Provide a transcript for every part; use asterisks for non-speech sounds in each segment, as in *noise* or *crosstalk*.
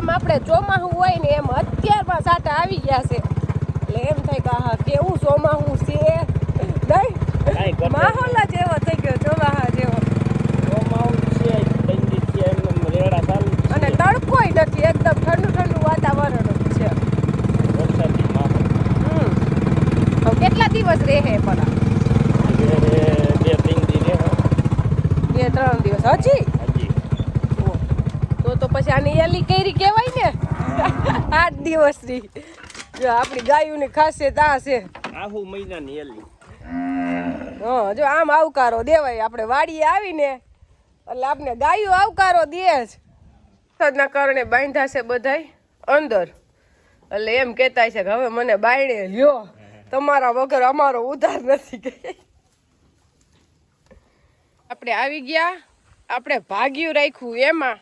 જેમ આપણે ચોમાસું હોય ને એમ અત્યારમાં સાટા આવી ગયા છે. એટલે એમ થાય કે હા કેવું ચોમાસું છે? નહીં માહોલ જ એવો થઈ ગયો ચોમાહા જેવો એમ અને. તડકોય નથી એકદમ ઠંડુ ઠંડુ વાતાવરણ છે. કેટલા દિવસ રહે પણ બે ત્રણ દિવસ હજી? આની એલી કેરી કહેવાય ને? આઠ દિવસની જો આપણી ગાયોની ખાસિયત આ છે. આહુ મહિનાની એલી હા જો આમ આવકારો દેવાય. આપણે વાડીએ આવીને એટલે આપણે ગાયો આવકારો દે જ. વરસાદના કારણે બાંધા છે બધાય અંદર. એટલે એમ કહેતા છે કે હવે મને બાયણે લ્યો. તમારા વગર અમારો ઉધાર નથી કે. આપણે આવી ગયા. આપણે ભાગ્યું રાખ્યું એમાં.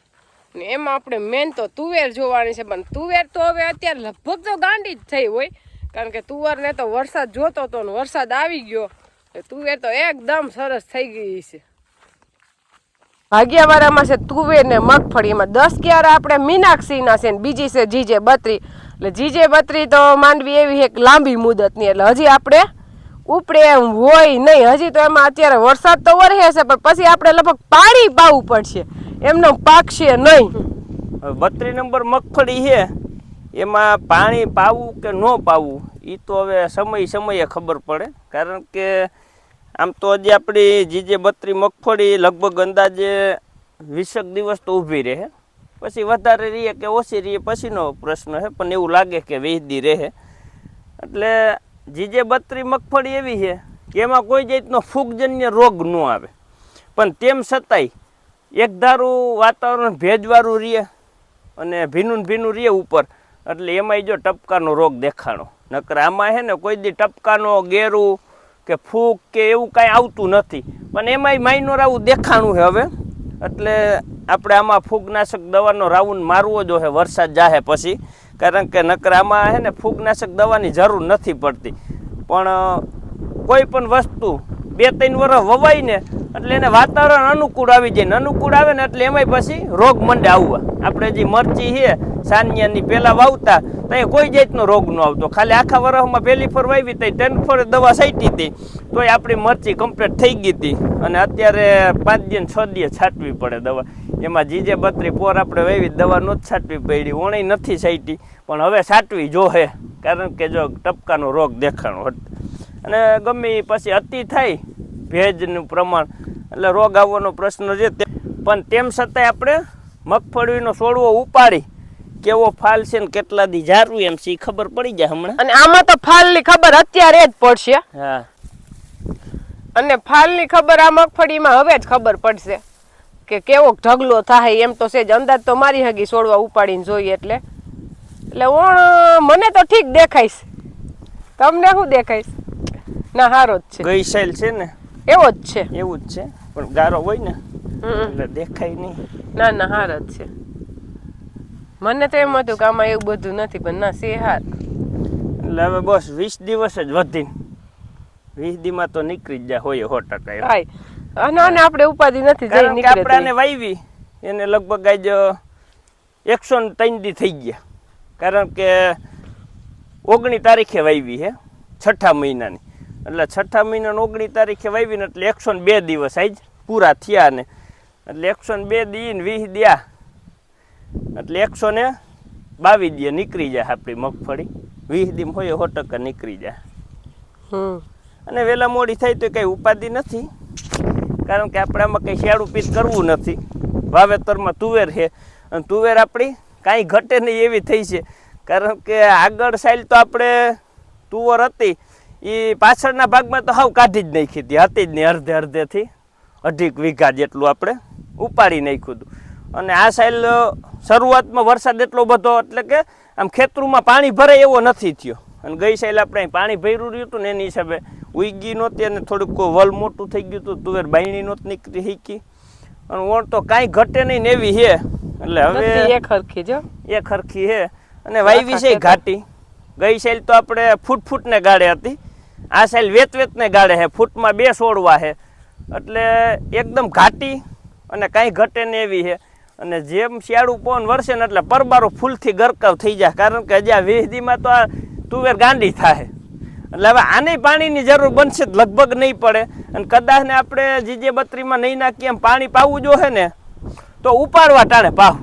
ને એમાં આપણે મેન તો તુવેર જોવાની છે, પણ તુવેર તો હવે અત્યારે લગભગ તો ગાંડી જ થઈ હોય. કારણ કે તુવરને તો વરસાદ જોતો હતો ને વરસાદ આવી ગયો. તુવેર તો એકદમ સરસ થઈ ગઈ છે. ભાગ્યાવાળામાં છે તુવેર ને મગફળી. એમાં દસ ક્યારા આપણે મીનાક્ષીના છે ને બીજી છે જીજે બત્રી. એટલે જીજે બત્રી તો માંડવી એવી એક લાંબી મુદતની. એટલે હજી આપણે ઉપડે એમ હોય નહીં. હજી તો એમાં અત્યારે વરસાદ તો વરસે છે, પણ પછી આપણે લગભગ પાણી પાવું પડશે. એમનો પાકશે નહીં. હવે બત્રી નંબર મગફળી છે. એમાં પાણી પાવું કે ન પાવું એ તો હવે સમય સમયે ખબર પડે. કારણ કે આમ તો હજી આપણી જીજે બત્રી મગફળી લગભગ અંદાજે વીસેક દિવસ તો ઊભી રહે. પછી વધારે રહીએ કે ઓછી રહીએ, પછીનો પ્રશ્ન છે, પણ એવું લાગે કે વીસ રહે. એટલે જીજે બત્રી મગફળી એવી છે કે એમાં કોઈ જાતનો ફૂગજન્ય રોગ ન આવે. પણ તેમ છતાંય એક ધારું વાતાવરણ ભેજવાળું રહે અને ભીનું ભીનું રહે ઉપર. એટલે એમાંય જો ટપકાનો રોગ દેખાણો. નકર આમાં છે ને કોઈ દી ટપકાનો, ગેરું કે ફૂગ કે એવું કાંઈ આવતું નથી. પણ એમાંય માઇનોર આવું દેખાણું છે હવે. એટલે આપણે આમાં ફૂગનાશક દવાનો રાઉન્ડ મારવો જો છે વરસાદ જાહે પછી. કારણ કે નકર આમાં છે ને ફૂગનાશક દવાની જરૂર નથી પડતી. પણ કોઈ પણ વસ્તુ બે ત્રણ વર્ષ વવાય ને એટલે એને વાતાવરણ અનુકૂળ આવી જાય. અનુકૂળ આવે ને એટલે એમાંય પછી રોગ મંડે આવવા. આપણે જે મરચી છે, સાનિયાની પહેલાં વાવતા, તો એ કોઈ જાતનો રોગ ન આવતો. ખાલી આખા વરસમાં પહેલી ફર વાવી તો ટેન ફર દવા સાઈટી હતી. તોય આપણી મરચી કમ્પ્લીટ થઈ ગઈ હતી. અને અત્યારે પાંચ દિન, છ દિવસ છાંટવી પડે દવા. એમાં જીજે બત્રી પોર આપણે વાવી, દવા ન છાંટવી પડી. ઓણી નથી સાઈટી પણ હવે છાંટવી જોહે. કારણ કે જો ટપકાનો રોગ દેખાણો હતો. અને ગમે પછી અતિ થાય ભેજનું પ્રમાણ. એટલે રોગ આવવાનો પ્રશ્ન છે પણ તેમ છતાંય આપણે મગફળીનો છોડવો ઉપાડી કેવો ફાલ છે ને કેટલા દી જારવું એમ સી ખબર પડી જાય હમણાં. અને આમાં તો ફાલની ખબર અત્યારે જ પડશે. હા. અને ફાલની ખબર આ મગફળીમાં હવે જ ખબર પડશે કે કેવો ઢગલો થાય એમ તો છે જ અંદાજ તો મારી હગી છોડવા ઉપાડીને જોઈએ એટલે. એટલે ઓણ મને તો ઠીક દેખાઈશ તમને શું દેખાઈશ ના હારો જ છે. ગઈ છે ને? એવો જ છે. એવું જ છે. પણ ગારો હોય ને. એટલે દેખાય નહીં. ના ના હાર જ છે. મને તો એમ હતું કે આમાં એવું બધું નથી પણ ના છે હાર. એટલે હવે બસ વીસ દિવસ જ વધીને વીસ દીમાં તો નીકળી જ જાય હોય સો ટકા અને અને આપણે ઉપાધિ નથી જઈ નીકળે આપણે વાવી એને લગભગ આજ એકસો ને ત્રણ દી થઈ ગયા. કારણ કે ઓગણી તારીખે વાવી હે છઠ્ઠા મહિનાની. એટલે છઠ્ઠા મહિનાની ઓગણી તારીખે વાવીને એટલે એકસો ને બે દિવસ આજ પૂરા થયા ને. એટલે એકસો ને બે દી ને વીસ દ્યા. એટલે એકસો ને બાવીસ દે નીકળી જાય આપણી મગફળી. વીસ દી હોય સો ટકા નીકળી જાય. હમ. અને વહેલા મોડી થાય તો કંઈ ઉપાધિ નથી. કારણ કે આપણે આમાં કંઈ શિયાળું પીત કરવું નથી. વાવેતરમાં તુવેર છે. અને તુવેર આપણી કાંઈ ઘટે નહીં એવી થઈ છે. કારણ કે આગળ સાઈલ તો આપણે તુવર હતી. એ પાછળના ભાગમાં તો હાવ કાઢી જ નાખી હતી હતી જ નહીં અડધે અડધેથી. અઢીક વીઘા જેટલું આપણે ઉપાડી નાખ્યું હતું. અને આ સાઈલ શરૂઆતમાં વરસાદ એટલો બધો એટલે કે આમ ખેતરોમાં પાણી ભરાય એવો નથી થયો. અને ગઈ સાઇલ આપણે અહીં પાણી ભર્યું રહ્યું હતું ને એની હિસાબે ઉગી નહોતી અને થોડુંક વલ મોટું થઈ ગયું હતું તુવેર બાયણી નહોતી નીકળી શીખી. અને ઓણ તો કાંઈ ઘટે નહીં ને એવી છે એટલે હવે એક હરખી જો એક ખરખી છે અને વાયવી છે ઘાટી. ગઈ સાઇલ તો આપણે ફૂટ ફૂટને ગાળે હતી. આ સાઈડ વેત વેતને ગાળે છે ફૂટમાં બે છોડવા છે એટલે એકદમ ઘાટી અને કાંઈ ઘટે ને એવી છે અને જેમ શિયાળું પવન વરસે ને એટલે પરબારો ફૂલથી ગરકાવ થઈ જાય. કારણ કે હજી આ વેહદીમાં તો આ તુવેર ગાંડી થાય એટલે હવે આને પાણીની જરૂર બનશે લગભગ નહીં પડે. અને કદાચ ને આપણે જીજે બત્રીમાં નહીં નાખીએ એમ પાણી પાવું જોશે ને તો ઉપાડવા ટાણે પાવ.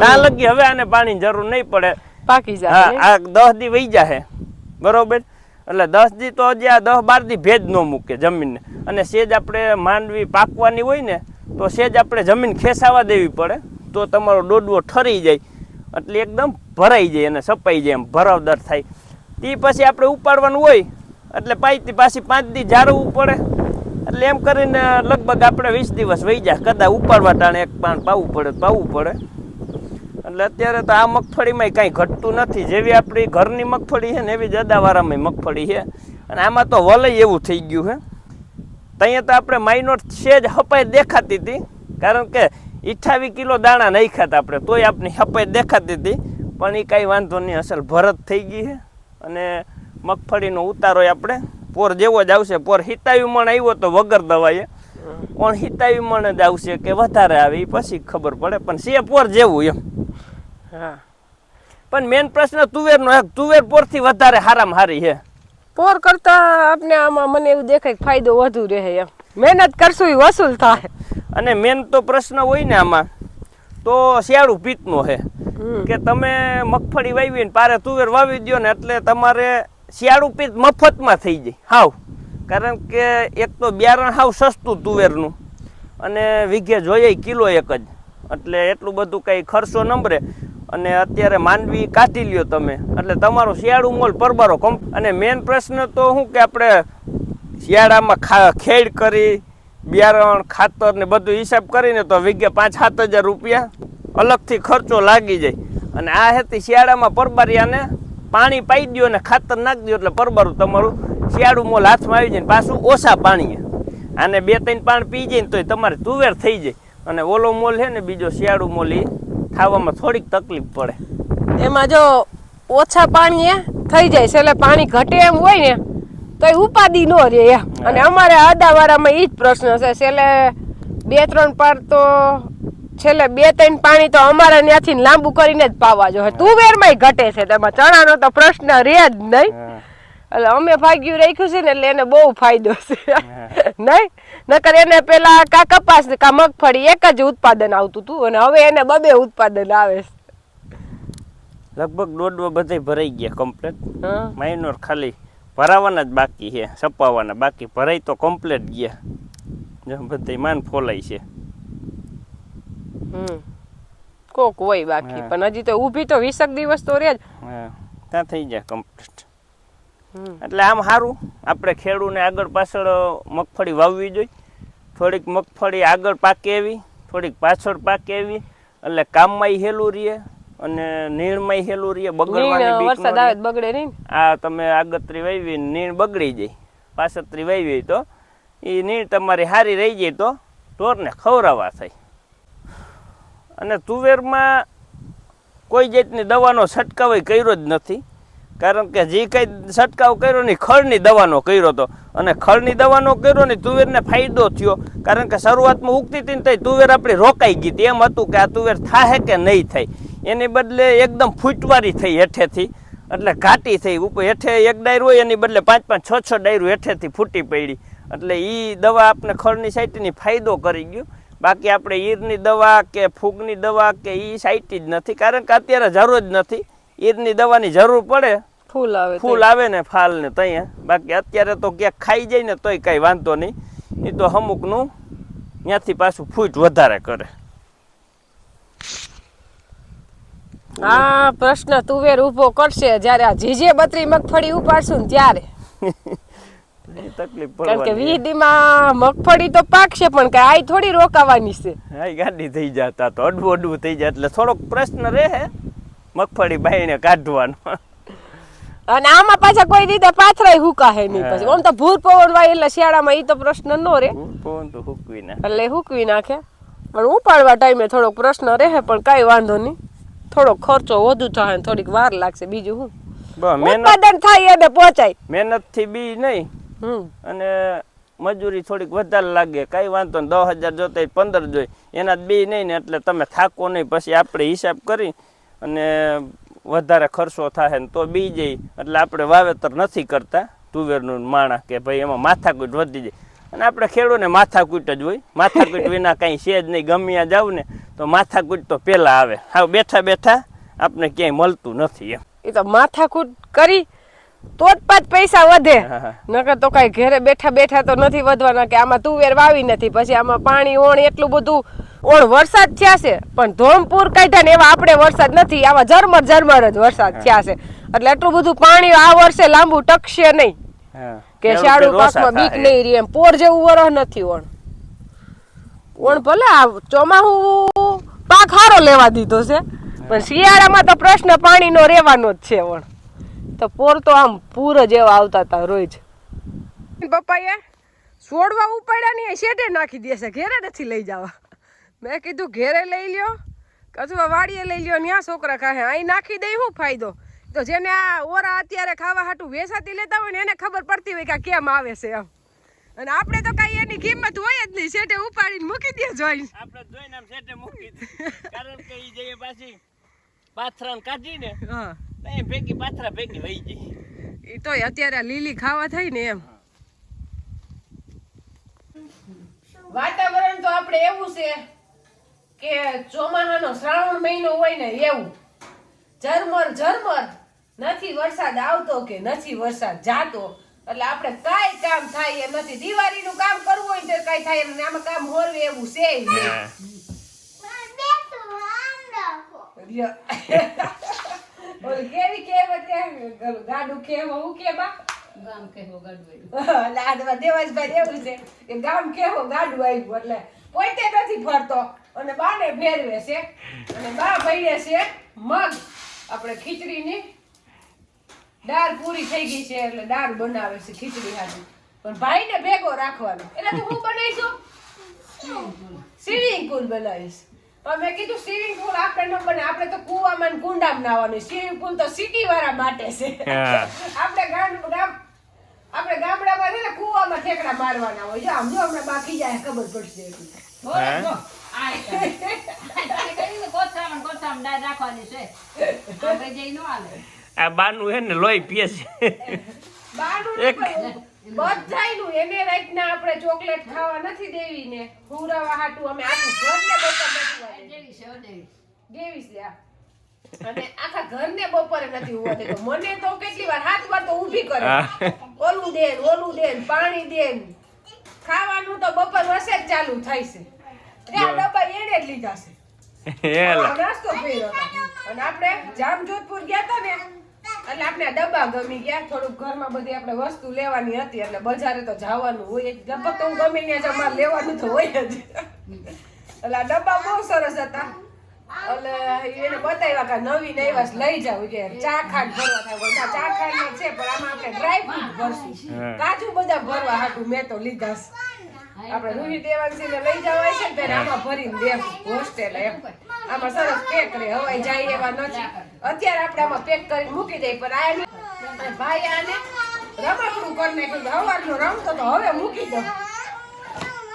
ના લગી હવે આને પાણીની જરૂર નહીં પડે. પાકી જાય આ દસ દી વહી જાય બરોબર? એટલે દસ દી તો હજી આ દસ બાર દી ભેજ ન મૂકે જમીનને. અને સેજ આપણે માંડવી પાકવાની હોય ને, તો સેજ આપણે જમીન ખેસાવા દેવી પડે, તો તમારો ડોડવો ઠરી જાય. એટલે એકદમ ભરાઈ જાય અને સપાઈ જાય એમ, ભરાવદાર થાય. તે પછી આપણે ઉપાડવાનું હોય, એટલે પાંચથી પાછી પાંચ દી જાળવવું પડે. એટલે એમ કરીને લગભગ આપણે વીસ દિવસ વહી જાય. કદાચ ઉપાડવા ટાણે એક પાન પાવું પડે પાવું પડે. એટલે અત્યારે તો આ મગફળીમાં કાંઈ ઘટતું નથી. જેવી આપણી ઘરની મગફળી છે ને એવી જ અદાવારામાં મગફળી છે. અને આમાં તો વલય એવું થઈ ગયું છે. ત્યાં તો આપણે માઇનોર છે જ હપાઈ દેખાતી હતી. કારણ કે અઠ્ઠાવીસ કિલો દાણા નહીં ખાતા આપણે. તોય આપણી હપાઈ દેખાતી હતી. પણ એ કાંઈ વાંધો નહીં, અસલ ભરત થઈ ગઈ છે. અને મગફળીનો ઉતારો આપણે. પોર જેવો જ આવશે. પોર હિતાવી મણ આવ્યો તો વગર દવાએ. પણ હિતાવી મણ જ આવશે કે વધારે આવે એ પછી ખબર પડે. પણ સે પોર જેવું એમ. હા. પણ મેન પ્રશ્ન તુવેરનો એક તુવેર પોરથી વધારે હારામાં હારી છે પોર કરતા આપણે આમાં મને એવું દેખાય ફાયદો વધુ રહે એમ. મહેનત કરશું એ વસૂલ થાય. અને મેન તો પ્રશ્ન હોય ને આમાં તો શિયાળું પિત્તનો છે કે તમે મગફળી વાવી ને પારે તુવેર વાવી દ્યો ને એટલે તમારે શિયાળું પિત્ત મફતમાં થઈ જાય. હાવ. કારણ કે એક તો બિયારણ હાવ સસ્તું તુવેરનું અને વીઘે જોઈએ કિલો એક જ. એટલે એટલું બધું કંઈ ખર્ચો નંબરે અને અત્યારે માંડવી કાઢી લ્યો તમે. એટલે તમારો શિયાળું મોલ પરબારો કમ અને મેઇન પ્રશ્ન તો શું કે આપણે શિયાળામાં ખેડ કરી, બિયારણ, ખાતર ને બધું હિસાબ કરીને તો વીઘે પાંચ સાત હજાર રૂપિયા અલગથી ખર્ચો લાગી જાય. અને આ હેતી શિયાળામાં પરબારિયાને પાણી પાઈ દ્યો અને ખાતર નાખી દો એટલે પરબારું તમારું શિયાળું મોલ હાથમાં આવી જાય ને પાછું ઓછા પાણીએ. આને બે ત્રણ પાણી પી જાય ને તોય તમારે તુવેર થઈ જાય. અને ઓલો મોલ છે ને બીજો શિયાળું મોલ એ ખાવામાં થોડીક તકલીફ પડે. એમાં જો ઓછા પાણીએ થઈ જાય છે એટલે પાણી ઘટે એમ હોય ને તો એ ઉપાધિ નો રહે એમ. અને અમારે આદાવાળામાં એ જ પ્રશ્ન છે છેલ્લે બે ત્રણ પાર તો છેલ્લે બે ત્રણ પાણી તો અમારા ત્યાંથી લાંબુ કરીને જ પાવા જો તુવેરમાંય ઘટે છે તેમાં ચણાનો તો પ્રશ્ન રહે જ નહીં. એટલે અમે ભાગ્યું રાખ્યું છે ને એટલે એને બહુ ફાયદો છે. નહીં? નકર એને પેલા કા કપાસ કા મગફળી એક જ ઉત્પાદન આવતું હતું અને હવે એને બબે ઉત્પાદન આવે છે. લગભગ દોઢ બધે ભરાઈ ગયા કમ્પ્લેટ હા. માઇનોર ખાલી ભરાવાના જ બાકી છે છપાવાના બાકી ભરાઈ તો કમ્પ્લેટ ગયા. જો બધે માન ફોલાય છે. કોક હોય બાકી પણ હજી તો ઊભી તો વીસક દિવસ તો રે જ. ત્યાં થઈ જાય કમ્પ્લીટ. એટલે આમ સારું આપણે ખેડૂને આગળ પાછળ મગફળી વાવવી જોઈએ. થોડીક મગફળી આગળ પાકે એવી થોડીક પાછળ પાકે એવી એટલે કામમાંય હેલું રહીએ અને નીણમાંય હેલું રહીએ બગડવાની વરસાદ. આવે બગડે નહીં આ તમે આગતરી વાવી નીણ બગડી જાય. પાછળથી વાવી તો એ નીણ તમારી હારી રહી જાય તો ઢોરને ખવડાવવા થાય. અને તુવેરમાં કોઈ જાતની દવાનો છંટકાવ કર્યો જ નથી. કારણ કે જે કંઈ છંટકાવ કર્યો ને ખળની દવાનો કર્યો હતો અને ખળની દવાનો કર્યો ને તુવેરને ફાયદો થયો. કારણ કે શરૂઆતમાં ઉગતી હતી ને તુવેર આપણી રોકાઈ ગઈ એમ હતું કે આ તુવેર થાય કે નહીં થાય. એની બદલે એકદમ ફૂટવારી થઈ હેઠેથી. એટલે ઘાટી થઈ ઉપર હેઠે એક ડાયરું હોય, એની બદલે પાંચ પાંચ, છ છ ડાયરું હેઠેથી ફૂટી પડી. એટલે એ દવા આપણે ખળની સાઈટની ફાયદો કરી ગયો. બાકી આપણે ઈરની દવા કે ફૂગની દવા કે એ સાઈટી જ નથી. કારણ કે અત્યારે જરૂર જ નથી. ઈરની દવાની જરૂર પડે. ફૂલ આવે ફૂલ આવે ને ફાલ ને ત્યાં બાકી અત્યારે તો ક્યાંક ખાઈ જાય ને તોય કાંઈ વાંધો નહીં. એ તો અમુકનું ત્યાંથી પાછું ફૂટ વધારે કરે. આ પ્રશ્ન તુવેર ઊભો કરશે જ્યારે આ જીજે બત્રી મગફળી ઉપાડશું ને ત્યારે. *laughs* તકલીફ કારણ કે વીડીમાં મગફળી તો પાકશે પણ કે આઈ થોડી રોકાવાની છે. આઈ ગાડી થઈ જાતા તો અડવું અડવું થઈ જાય એટલે થોડોક પ્રશ્ન રહે. મગફળી બાઈને કાઢવાનો. અને આમાં પાછા કોઈ રીતે પાથરાય હુકાહે નહીં પછી. આમ તો ભૂર પવન વાય એટલે શિયાળામાં ઈ તો પ્રશ્ન નો રે પવન તો હુકવી ના એટલે હુકવી નાખે. પણ ઉપાડવા ટાઈમે થોડો પ્રશ્ન રહે પણ કઈ વાંધો નહીં. થોડોક ખર્ચો વધુ થાય ને થોડીક વાર લાગશે બીજું શું. મહેનત ઉત્પાદન થાય એને પહોંચાય. મહેનતથી બી નહીં. અને મજૂરી થોડીક વધારે લાગે. કઈ વાંધો દસ હજાર જોતા પંદર જોઈ. એના બી નહીં ને એટલે તમે થાકો નહીં. પછી આપણે હિસાબ કરી અને વધારે ખર્ચો થાય ને તો બી જાય એટલે આપણે વાવેતર નથી કરતા તુવેરનું માણા કે ભાઈ એમાં માથાકૂટ વધી જાય. અને આપણે ખેડૂને માથાકૂટ જ હોય. માથાકૂટ વિના કાંઈ છે જ નહીં. ગમ્યા જાવ ને તો માથાકૂટ તો પહેલાં આવે. હા બેઠા બેઠા આપણે ક્યાંય મળતું નથી એમ. એ તો માથાકૂટ કરી તો જ પાંચ પૈસા વધે. નકર તો કઈ ઘરે બેઠા બેઠા તો નથી વધવાના કે આમાં તુવેર વાવી નથી. પછી આમાં પાણી ઓણ એટલું બધું ઓણ વરસાદ થયા છે પણ ધોમપુર કાઢ્યા ને એવા આપણે વરસાદ નથી આવા ઝરમર ઝરમર જ વરસાદ થયા છે. એટલે એટલું બધું પાણી આ વર્ષે લાંબુ ટકશે નહીં. કે શાળુ પાકમાં બીક. નહીં રહી એમ. પોર જેવું વરહ નથી ઓણ. ઓણ ભલે આ ચોમાહું પાક હારો લેવા દીધો છે પણ શિયાળામાં તો પ્રશ્ન પાણીનો રહેવાનો જ છે ઓણ. તો પોર તો આમ પૂર જ એવા આવતા હતા રોજ. પપ્પાએ છોડવા ઉપાડ્યા નહીં શેઢે નાખી દેશે ઘેરે નથી લઈ જવા. મેં કીધું ઘેરે લઈ લ્યો અથવા વાડીએ લઈ લ્યો ત્યાં છોકરા ખાહે. અહીં નાખી દઈ શું ફાયદો? તો જેને આ ઓરા અત્યારે ખાવા હાટું વેસાતી લેતા હોય ને એને ખબર પડતી હોય કે કેમ આવે છે એમ. અને આપણે તો કઈ એની કિંમત હોય જ નહીં. શેઠે ઉપાડીને મૂકી દે જોઈ આપણે જોઈને આમ સેટે મૂકી દીધી. કારણ કે ઈ જઈએ પાછી પાથરાને કાઢીને હા. એ ભેગી પાથરા ભેગી વહી ગઈ. એ તો અત્યારે આ લીલી ખાવા થઈ ને એમ. વાતાવરણ તો આપણે એવું છે. કે ચોમાસાનો શ્રાવણ મહિનો હોય ને એવું. ઝરમર ઝરમર. નથી વરસાદ આવતો કે નથી વરસાદ જાતો. એટલે આપણે કાંઈ કામ થાય એમ નથી. દિવાળીનું કામ કરવું હોય તો કાંઈ થાય એમ. આમાં કામ હોરવે એવું છે કેવી કહેવત કે ગાડું કેવો હું કે બા? ગામ કેવો ગાડું એટલે દેવાજભાઈ એવું છે. કે ગામ કેવો ગાડું આવ્યું. એટલે પોતે નથી ફરતો. અને બાને ફેરવે છે. અને બા ભરે છે મગ. આપણે ખીચડીની દાળ પૂરી થઈ ગઈ છે એટલે દાળ બનાવે છે ખીચડી હાથું. પણ ભાઈને ભેગો રાખવાનો. એટલે તું હું બનાવીશું? સ્વિમિંગ પુલ બનાવીશ. પણ મેં કીધું સ્વિમિંગ પુલ આપણે ન બને આપણે તો કુવામાં ને કુંડામાં નાવાનું સ્વિમિંગ પુલ તો સિટી વાળા માટે છે. આપણે ગામ ગામ આપણે ગામડામાં છે ને કુવામાં ઠેકડા મારવાના હોય. જો આમ જો હમણાં બાકી જાય ખબર પડશે. આ નો બાનું હે ને લોહી પીએ છે. એક- બધાયનું એને આપણે ચોકલેટ ખાવા નથી દેવી ને હુરાવા હાટું અમે આખું ઘરને બપોર દેવી. છે દેવી દેવી છે આ. અને આખા ઘરને બપોરે નથી દેતો મને તો કેટલી વાર હાથ વાર તો ઊભી કરે. ઓલું દેન ઓલું દેન પાણી દેન ખાવાનું તો બપોર વસે જ ચાલુ થાય છે. ત્યાં ડબ્બા એને જ લીધા છે. *laughs* હેલા. નાસ્તો કર્યો અને આપણે જામજોધપુર ગયા હતા ને એટલે આપણે ડબ્બા ગમી ગયા. થોડુંક ઘરમાં બધી આપણે વસ્તુ લેવાની હતી એટલે બજારે તો જવાનું હોય જ. લગભગ તો હું ગમે ત્યાં જાઉં, લેવાનું તો હોય જ. એટલે આ ડબ્બા બહુ સરસ હતા. એટલે એને બતાવ્યા કે નવી નૈવાસ લઈ જાવ કે ચા ખાંડ ભરવા થાય. ચા ખાંડ છે પણ આમાં આપણે ડ્રાય ફ્રૂટ ભરશું. કાજુ બધા ભરવા હાટું મેં તો લીધા છે. આપણે રૂહી દેવાંશી ને લઈ જવાય છે ને ત્યારે આમાં ભરીને દેવું હોસ્ટેલ એમ. આમાં સરસ પેક રે હવાઈ જાય એવા નથી. અત્યારે આપણે આમાં પેક કરીને મૂકી દઈએ પણ આ ભાઈ આને રમકડું કરી નાખ્યું હવારનું રમતો તો હવે મૂકી દો.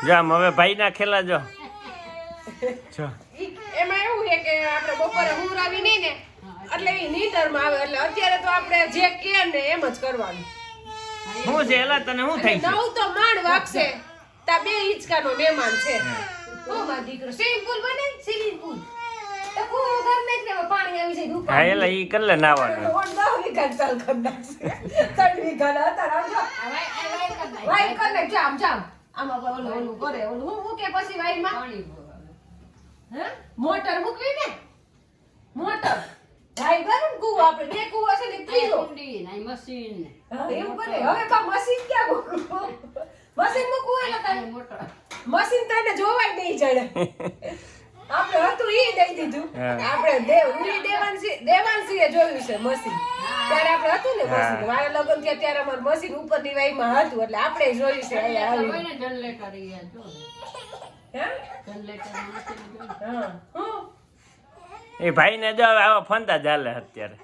જામ હવે ભાઈ ના ખેલા જો. એમાં એવું છે કે આપણે બપોરે ઉમરાવી નહીં ને એટલે એ નીંદરમાં આવે. એટલે અત્યારે તો આપણે જે કે ને એમ જ કરવાનું. હું છે એલા તને હું થઈ નવ તો માંડ વાગશે. તા બે હિંચકાનો મહેમાન છે. ઓ મારો દીકરો. સ્વિમિંગ પુલ બને? Swimming pool. તો કુવો ઘર ને એટલે પાણી આવી જાય હા ઉપર એલા ઈ નાવાનું. ઓન ચાલ ત્રણ હતા. વાઈ કર જામ જામ આમાં ઓલું ઓલું કરે ઓલું હું મૂકે પછી વાઈમાં પાણી હે? મોટર મૂકવી ને? મોટર. ભાઈ કુવો આપણે બે કુવો છે ને ત્રીજો. મશીન એવું કરે હવે બા મશીન ક્યાં મૂકવું? મશીન મૂકવું એટલે આ મશીન તને જોવાય નહીં જડે *laughs* આપણે હતું ઈ દઈ દીધું. આપણે દેવ ઉલી દેવાંશી દેવાંશીએ જોયું છે મશીન ત્યારે આપણે હતું ને મશીન. મારા લગ્ન થયા ત્યારે અમારું મશીન ઉપરની વાયમાં હતું એટલે આપણે જોયું છે અહીંયા આવ્યું જનરેટર હે? જનરેટર મશીન હા. એ ભાઈ ને જો આવા ફંદા ચાલે અત્યારે.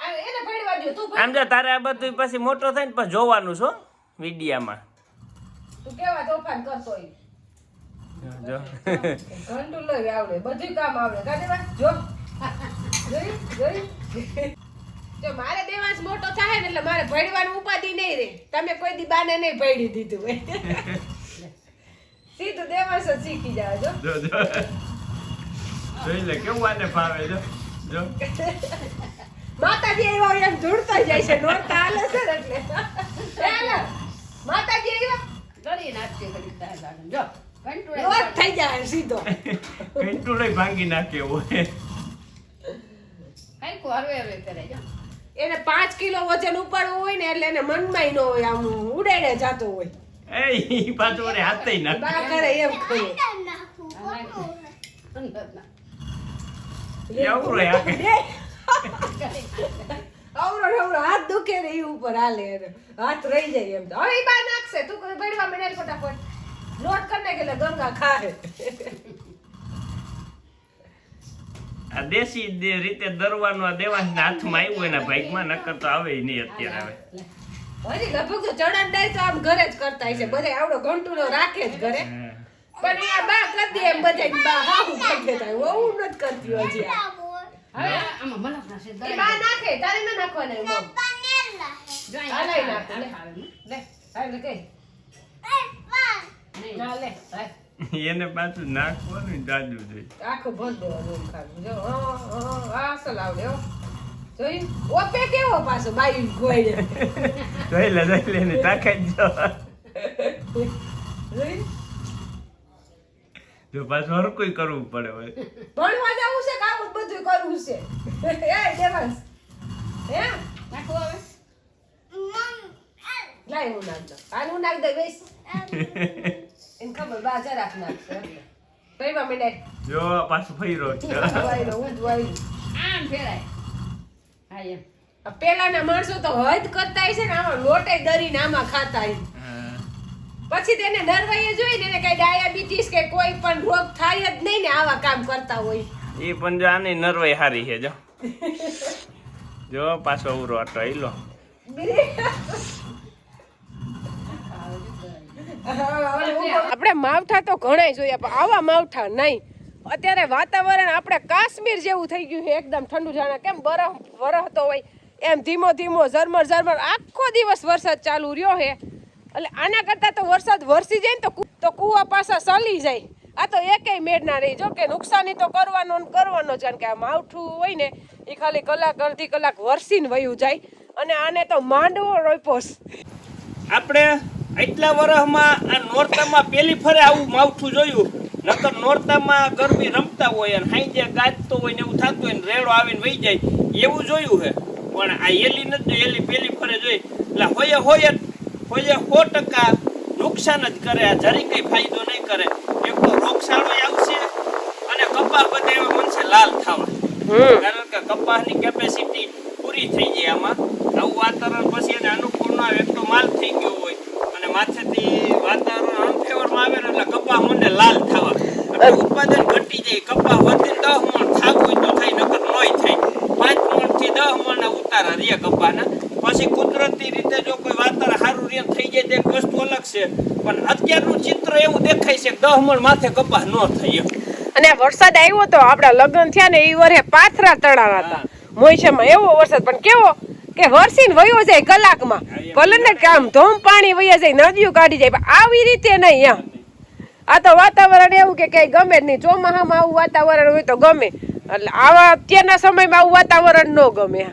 આ એને પડવા દો તું આમ જો તારે આ બધું પછી મોટો થાય ને પછી જોવાનું છો મીડિયામાં. તું કેવા તોફાન કરતો જો. ઘંટું લઈ આવડે બધું કામ આવડે. કાઢે જો. જોઈ જોઈ. જો મારે દેવાંશ મોટો થાય ને એટલે મારે ભણવાનું ઉપાધિ નહીં રે તમે કોઈ દી બાને નહીં ભણી દીધું હોય. સીધું દેવાંશ જ શીખી જાવ જો. જો જો. જોઈ લે કેવું આને ફાવે જો. જો. માતાજી આવ્યા એમ ધૂળતા જાય છે નોરતા હાલે છે એટલે. હાલે. માતાજી આવ્યા? કરી નાખશે ઘડીક તાર લાગે. જો કંટોળે થઈ જાય સીધો. કંટુ લઈ ભાંગી નાખે હોય હાંયકું હરવે હરવે કરે જો. એને પાંચ કિલો વજન ઉપાડવું હોય ને એટલે એને મનમાં ન હોય આમ ઉડાડે જાતો હોય. એ પાછું હાથે નાખે. બા કરે એમ કરે. એવું *laughs* *laughs* અવરો અવરો હાથ દુખે ને એ ઉપર હાલે. હાથ રહી જાય એમ તો. હવે એ બા નાખશે. તું કોઈ ભણવા મને ફટાફટ. નોટ કરી નાખે એટલે ગંગા ખાય આ દેશી રીતે દરવાનો આ દેવાના હાથમાં આવ્યું એના ભાગમાં નકર તો આવે નહીં અત્યારે આવે હજી લગભગ તો ચડણ ડાય તો આમ ઘરે જ કરતા છે બધા આવડો ઘંટુલો રાખે જ ઘરે. પણ એ બા કરી દે એમ બધા બા હાહુ કરી દેતા હોય હું નથી કરતી હજી આ. હવે આમાં મનખ નાખશે એ. બા નાખે તારે ન નાખવાના એમ. જો આ લઈ નાખ, લે. ને. લે નહીં. ના લે. એને પાછું નાખવાનું જાજુ જોઈ આખું ભર દેવાનું ખાલી જો હં, હં, આ જોઈ ઓપે કેવો પાછો બાઈ ગોઈ જોઈ લે જોઈ લે ને તાકાત જો જોઈ જો પાછું કોઈ કરવું પડે હોય ભણવા કે બધું કરવું છે. *laughs* એ દેવાંશ. હે? નાખવું હવે? લાય હું નાખ દઉં. હાલ હું નાખ દઈ બેસ. *laughs* એને ખબર બા જરાક નાખશે પૈવા મીંડાય જો પાછું ફર્યો વાયરો ઊંધવાયું આમ ફેરાય હા એમ. આ પેલાના માણસો તો હદ કરતા છે ને આમાં લોટે દરીને આમાં ખાતા. પછી તેને નરવાઈએ જોઈ ને એને કઈ ડાયાબિટીસ કે કોઈ પણ રોગ થાય જ નહીં ને આવા કામ કરતા હોય. એ પણ જો આની નરવાઈ હારી છે, જો. જો પાછો ઉરો આટો લો આપણે માવઠા તો ઘણાય જોઈએ, પણ આવા માવઠા નહીં. અત્યારે વાતાવરણ આપણે કાશ્મીર જેવું થઈ ગયું છે, એકદમ ઠંડુ જાણે. કેમ બરફ વરસતો હોય. એમ ધીમો ધીમો, ઝરમર ઝરમર, આખો દિવસ વરસાદ ચાલુ રહ્યો છે. એટલે આના કરતાં તો વરસાદ વરસી જાય ને તો કૂવા પાછા સલી જાય. આ તો એકેય મેળ ના રહી. જો કે નુકસાની તો કરવાનો ને કરવાનો કારણ કે આ માવઠું હોય ને એ ખાલી કલાક, અડધી કલાક વરસીને વયું જાય. અને આને તો માંડવો રોપ્યો આપણે એટલા વર્ષમાં આ નોરતામાં પેલી ફરે આવું માવઠું જોયું. નકર નોરતામાં ગરબી રમતા હોય અને હાંજે ગાજતો હોય ને એવું થતું હોય ને રેડો આવીને વહી જાય. એવું જોયું હે. પણ આ એલી નથી એલી પેલી ફરે જોઈ. એટલે હોય હોય, હોયે સો ટકા નુકસાન જ કરે આ જરી કઈ ફાયદો નહીં કરે. એક તો રોગશાળો આવશે અને કપા બધા એવા મનસે લાલ થવા. કારણ કે કપાસની કેપેસિટી પૂરી થઈ જાય આમાં. આવું વાતાવરણ પછી એને અનુકૂળ ના આવે એક તો માલ થઈ ગયો હોય અને માથેથી વાતાવરણ અનફેવરમાં આવે ને એટલે કપાસ મને લાલ થવા. એટલે ઉત્પાદન ઘટી જાય કપાસ વધીને દસ મણ થાક હોય તો થાય નકર નોય થાય. પાંચ મણથી દસ મણ ના ઉતારા રે કપાના પછી કુદરતી રીતે જો કોઈ વાતાવરણ સારું થઈ જાય તો એક વસ્તુ અલગ છે. પણ અત્યારનું ચિત્ર એવું દેખાય છે દહમણ મણ માથે કપાસ ન થઈ અને વરસાદ આવ્યો તો આપણા લગ્ન થયા ને એ વરે પાથરા તણાણા હતા. મોઈશામાં એવો વરસાદ પણ કેવો કે વરસીને વયો જાય કલાકમાં. ભલે ને કે આમ ધોમ પાણી વયા જાય નદીઓ કાઢી જાય આવી રીતે નહીં એમ. આ તો વાતાવરણ એવું કે કઈ ગમે જ નહીં. ચોમાસામાં આવું વાતાવરણ હોય તો ગમે. એટલે આવા અત્યારના સમયમાં આવું વાતાવરણ ન ગમે